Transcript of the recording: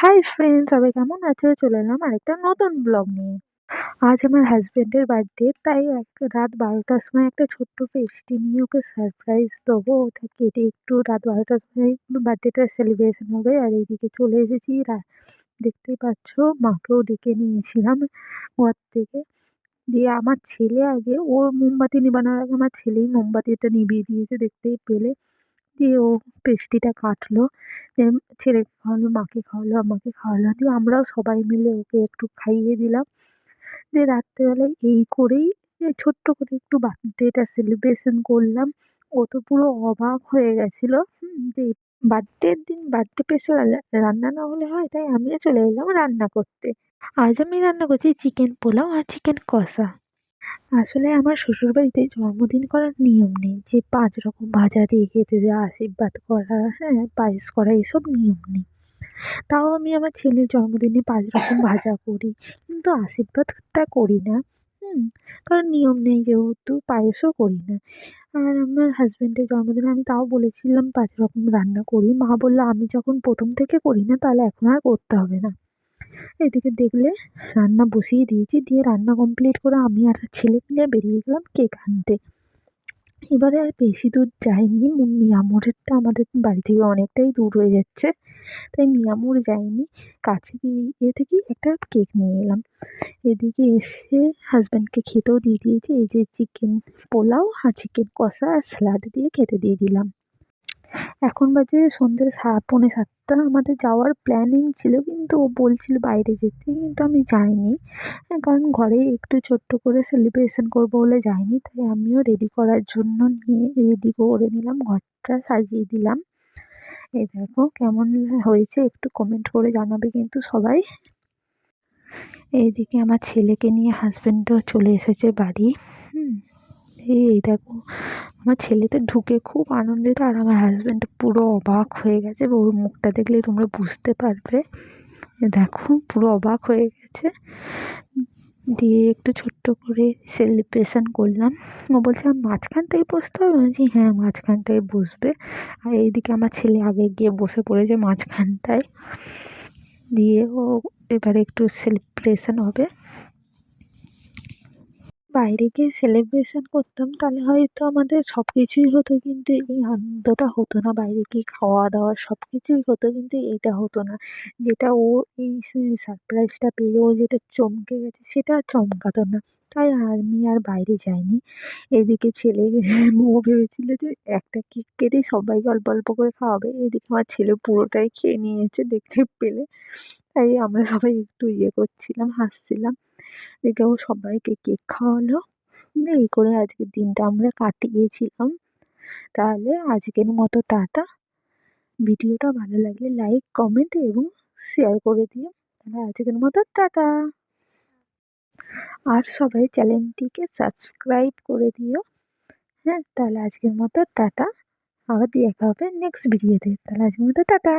Hi friend সবাই কেমন আছো? চলে এলাম আরেকটা নতুন ব্লগ নিয়ে। আজ আমার হাজবেন্ডের বার্থডে তাই এক রাত বারোটার সময় একটা ছোট্ট পেস্ট্রি নিয়ে ওকে সারপ্রাইজ দেবো। ওটা কেটে একটু রাত বারোটার সময় বার্থডেটা সেলিব্রেশন হবে। আর এইদিকে চলে এসেছি দেখতেই পাচ্ছ, মাকেও ডেকে নিয়েছিলাম ঘর থেকে। দিয়ে আমার ছেলে আগে ওর মোমবাতি নিবানোর আগে আমার ছেলেই মোমবাতিটা নিভিয়ে দিয়েছে, দেখতেই পেলে। দিয়ে ও পেস্ট্রিটা কাটলো। ছেলেকে খাওয়ালো, মাকে খাওয়ালো, আমাকে খাওয়ালো। দিয়ে আমরাও সবাই মিলে ওকে একটু খাইয়ে দিলাম। দিয়ে রাত্রেবেলায় এই করেই ছোট্ট করে একটু বার্থডেটা সেলিব্রেশন করলাম। ও তো পুরো অবাক হয়ে গেছিল। যে বার্থডের দিন বার্থডে স্পেশাল রান্না না হলে হয়, তাই আমিও চলে এলাম রান্না করতে। আজ আমি রান্না করছি চিকেন পোলাও আর চিকেন কষা। আসলে আমার শ্বশুরবাড়িতে জন্মদিন করার নিয়ম নেই। যে পাঁচ রকম ভাজা দিয়ে খেতে দেওয়া আশীর্বাদ করা হ্যাঁ পায়েস করা, এসব নিয়ম নেই। তাও আমি আমার ছেলের জন্মদিনে পাঁচ রকম ভাজা করি, কিন্তু আশীর্বাদটা করি না। হুম, কারণ নিয়ম নেই যেহেতু, পায়েসও করি না। আর আমার হাজবেন্ডের জন্মদিনে আমি তাও বলেছিলাম, পাঁচ রকম রান্না করি। মা বলল, আমি যখন প্রথম থেকে করি না, তাহলে এখন আর করতে হবে না। এদিকে দেখলে রান্না বসিয়ে দিয়েছি, দিয়ে রান্না কমপ্লিট করে আমি আর ছেলে মিলে বেরিয়ে গেলাম কেক আনতে। এবারে আর বেশি দূর যাইনি, মিয়ামোড়েরটা আমাদের বাড়ি থেকে অনেকটাই দূর হয়ে যাচ্ছে, তাই মিয়ামোড় যাইনি। কাছে এ থেকেই একটা কেক নিয়ে এলাম। এদিকে এসে হাজব্যান্ডকে খেতেও দিয়ে দিয়েছি, এই যে চিকেন পোলাও আর চিকেন কষা আর স্যালাড দিয়ে খেতে দিয়ে দিলাম। এখন বাজে সন্ধ্যে সা পৌনে সাতটা। আমাদের যাওয়ার প্ল্যানিং ছিল কিন্তু ও বলছিল বাইরে যেতে কিন্তু আমি যাইনি। হ্যাঁ, কারণ ঘরে একটু ছোট্ট করে সেলিব্রেশন করব বলে যাইনি তাই আমিও রেডি করার জন্য নিয়ে রেডি করে নিলাম ঘরটা সাজিয়ে দিলাম। এই দেখো কেমন হয়েছে একটু কমেন্ট করে জানাবে কিন্তু সবাই। এইদিকে আমার ছেলেকে নিয়ে হাজবেন্ডও চলে এসেছে বাড়ি। হুম। এই দেখো, আমার ছেলে তো ঢুকে খুব আনন্দিত আর আমার হাজবেন্ড পুরো অবাক হয়ে গেছে ওর মুখটা দেখলেই তোমরা বুঝতে পারবে। দেখো, পুরো অবাক হয়ে গেছে। দিয়ে একটু ছোট্ট করে সেলিব্রেশন করলাম। ও বলছে "আম মাঝখানটায় বসতে হবে? বলছি হ্যাঁ মাঝখানটায় বসবে। আর এইদিকে আমার ছেলে আগে গিয়ে বসে পড়েছে মাঝখানটায়। দিয়ে ও এবারে একটু সেলিব্রেশন হবে। বাইরে গিয়ে সেলিব্রেশন করতাম, তাহলে হয়তো আমাদের সব কিছুই হতো কিন্তু এই আনন্দটা হতো না। বাইরে গিয়ে খাওয়া দাওয়া সব কিছুই হতো কিন্তু এইটা হতো না। যেটা ও এই সারপ্রাইজটা পেয়ে ও যেটা চমকে গেছে সেটা আর চমকাতো না। তাই আমি আর বাইরে যাইনি। এদিকে ছেলে ও ভেবেছিল যে একটা কেক কেটে সবাইকে অল্প অল্প করে খাওয়াবে। এদিকে আমার ছেলে পুরোটাই খেয়ে নিয়েছে, দেখতে পেলে। তাই আমরা সবাই একটু ইয়ে করছিলাম, হাসছিলাম। এদিকে ও সবাইকে কেক খাওয়ালো। এই করে আজকের দিনটা আমরা কাটিয়েছিলাম। তাহলে আজকের মতো টাটা। ভিডিওটা ভালো লাগলে লাইক, কমেন্ট এবং শেয়ার করে দিও। তাহলে আজকের মতো টাটা। আর সবাই চ্যানেলটিকে সাবস্ক্রাইব করে দিও। হ্যাঁ তাহলে আজকের মতো টাটা। আবার দেখা হবে নেক্সট ভিডিওতে তাহলে আজকের মতো টাটা।